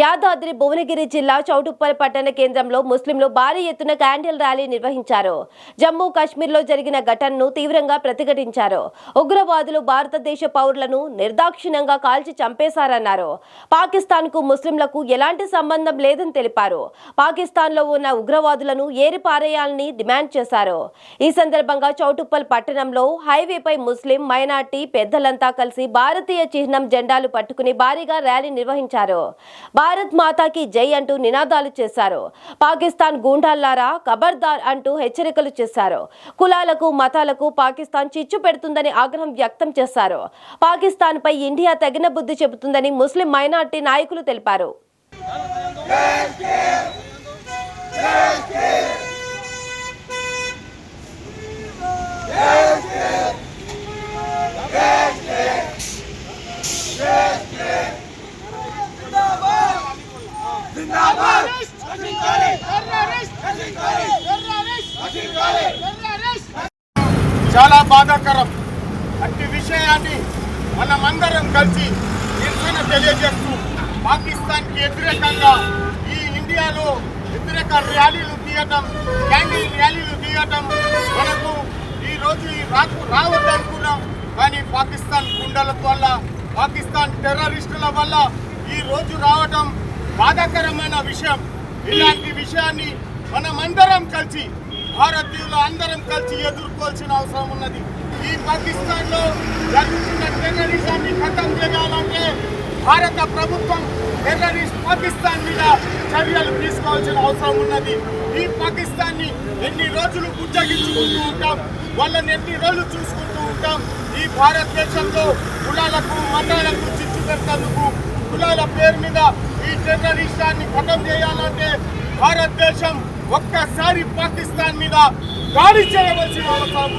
యాదాద్రి భువనగిరి జిల్లా చౌటుప్పల్ పట్టణ కేంద్రంలో ముస్లింలు భారీ ఎత్తున క్యాండిల్ ర్యాలీ నిర్వహించారు. జమ్మూ కాశ్మీర్లో జరిగిన ఘటనను తీవ్రంగా ప్రతిఘటించారు. ఉగ్రవాదులు భారతదేశ పౌరులను నిర్దాక్షిణ్యంగా కాల్చి చంపేశారన్నారు. పాకిస్తాన్కు ముస్లింలకు ఎలాంటి సంబంధం లేదని తెలిపారు. పాకిస్తాన్లో ఉన్న ఉగ్రవాదులను ఏరిపారేయాలని డిమాండ్ చేశారు. ఈ సందర్భంగా చౌటుప్పల్ పట్టణంలో హైవేపై ముస్లిం మైనార్టీ పెద్దలంతా కలిసి భారతీయ చిహ్నం జెండాలు పట్టుకుని భారీగా ర్యాలీ నిర్వహించారు. భారత్ మాతాకి జై అంటూ నినాదాలు చేశారు. పాకిస్తాన్ గూండాల్లారా ఖబర్దార్ అంటూ హెచ్చరికలు చేశారు. కులాలకు మతాలకు పాకిస్తాన్ చిచ్చు పెడుతుందని ఆగ్రహం వ్యక్తం చేశారు. పాకిస్తాన్ పై ఇండియా తగిన బుద్ధి చెబుతుందని ముస్లిం మైనార్టీ నాయకులు తెలిపారు. చాలా బాధాకరం. అట్టి విషయాన్ని మనమందరం కలిసి నిరసన తెలియజేస్తూ పాకిస్తాన్కి వ్యతిరేకంగా ఈ ఇండియాలో వ్యతిరేక ర్యాలీలు తీయటం క్యాండిల్ ర్యాలీలు తీయటం మనకు ఈ రోజు ఈ రాకు రావద్దనుకున్నాం కానీ పాకిస్తాన్ గుండెల వల్ల పాకిస్తాన్ టెర్రరిస్టుల వల్ల ఈ రోజు రావటం బాధాకరమైన విషయం. ఇలాంటి విషయాన్ని మనమందరం కలిసి భారతీయులు అందరం కలిసి ఎదుర్కోవాల్సిన అవసరం ఉన్నది. ఈ పాకిస్తాన్లో జరుగుతున్న టెర్రరిజాన్ని ఖతం చేయాలంటే భారత ప్రభుత్వం టెర్రరిస్ట్ పాకిస్తాన్ మీద చర్యలు తీసుకోవాల్సిన అవసరం ఉన్నది. ఈ పాకిస్తాన్ని ఎన్ని రోజులు బుజ్జగించుకుంటూ ఉంటాం వాళ్ళని ఎన్ని రోజులు చూసుకుంటూ ఉంటాం ఈ భారతదేశంలో కులాలకు మతాలకు చిచ్చు పెడతందుకు కులాల పేరు మీద ఈ టెర్రరిస్టాన్ని ఖతం చేయాలంటే భారతదేశం ఒక్కసారి పాకిస్తాన్ మీద దాడి చేయవలసిన అవసరం